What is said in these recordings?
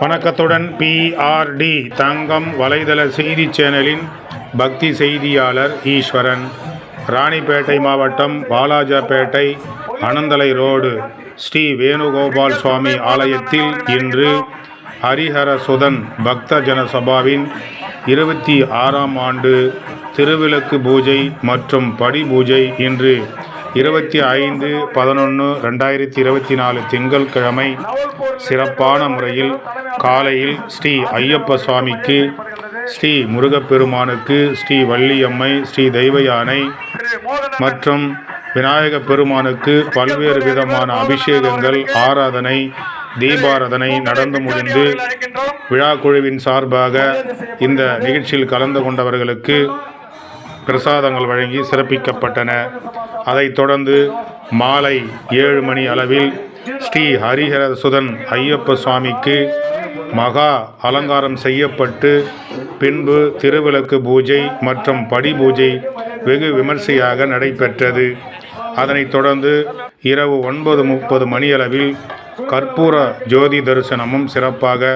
வணக்கத்துடன் பிஆர்டி தங்கம் வலைதள செய்தி சேனலின் பக்தி செய்தியாளர் ஈஸ்வரன். ராணிப்பேட்டை மாவட்டம் வாலாஜாப்பேட்டை அனந்தலை ரோடு. ஸ்ரீ வேணுகோபால் சுவாமி ஆலயத்தில் இன்று ஹரிஹர சுதன் பக்த ஜனசபாவின் இருபத்தி ஆறாம் ஆண்டு திருவிளக்கு பூஜை மற்றும் படி பூஜை இன்று இருபத்தி ஐந்து பதினொன்று ரெண்டாயிரத்தி இருபத்தி நாலு திங்கட்கிழமை சிறப்பான முறையில் காலையில் ஸ்ரீ ஐயப்ப சுவாமிக்கு ஸ்ரீ முருகப்பெருமானுக்கு ஸ்ரீ வள்ளியம்மை ஸ்ரீ தெய்வயானை மற்றும் விநாயக பெருமானுக்கு பல்வேறு விதமான அபிஷேகங்கள் ஆராதனை தீபாராதனை நடந்து முடிந்து விழா குழுவின் சார்பாக இந்த நிகழ்ச்சியில் கலந்து கொண்டவர்களுக்கு பிரசாதங்கள் வழங்கி சிறப்பிக்கப்பட்டன. அதைத் தொடர்ந்து மாலை ஏழு மணி அளவில் ஸ்ரீ ஹரிஹரசுதன் ஐயப்ப சுவாமிக்கு மகா அலங்காரம் செய்யப்பட்டு பின்பு திருவிளக்கு பூஜை மற்றும் படி பூஜை வெகு விமர்சையாக நடைபெற்றது. அதனைத் தொடர்ந்து இரவு ஒன்பது முப்பது மணியளவில் கற்பூர ஜோதி தரிசனமும் சிறப்பாக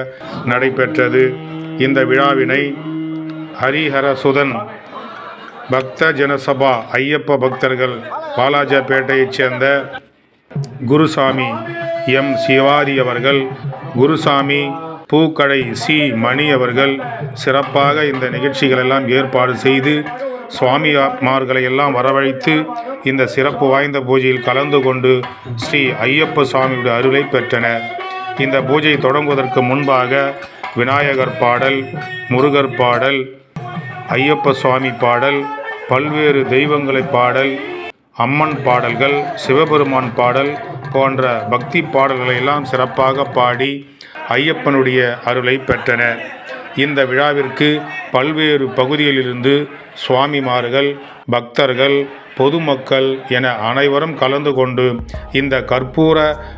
நடைபெற்றது. இந்த விழாவினை ஹரிஹரசுதன் பக்த ஜனசபா ஐயப்ப பக்தர்கள் பாலாஜாபேட்டையைச் சேர்ந்த குருசாமி எம் சிவாதி அவர்கள் குருசாமி பூக்கடை சி மணி அவர்கள் சிறப்பாக இந்த நிகழ்ச்சிகளெல்லாம் ஏற்பாடு செய்து சுவாமிமார்களை எல்லாம் வரவழைத்து இந்த சிறப்பு வாய்ந்த பூஜையில் கலந்து கொண்டு ஸ்ரீ ஐயப்ப சுவாமியுடைய அருளை பெற்றனர். இந்த பூஜை தொடங்குவதற்கு முன்பாக விநாயகர் பாடல் முருகர் பாடல் ஐயப்ப சுவாமி பாடல் பல்வேறு தெய்வங்களை பாடல் அம்மன் பாடல்கள் சிவபெருமான் பாடல் போன்ற பக்தி பாடல்களை எல்லாம் சிறப்பாக பாடி ஐயப்பனுடைய அருளை பெற்றனர் இந்த விழாவிற்கு பல்வேறு பகுதிகளிலிருந்து சுவாமிமார்கள் பக்தர்கள் பொதுமக்கள் என அனைவரும் கலந்து கொண்டு இந்த கற்பூர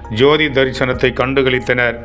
ஜோதி தரிசனத்தை கண்டுகளித்தனர்.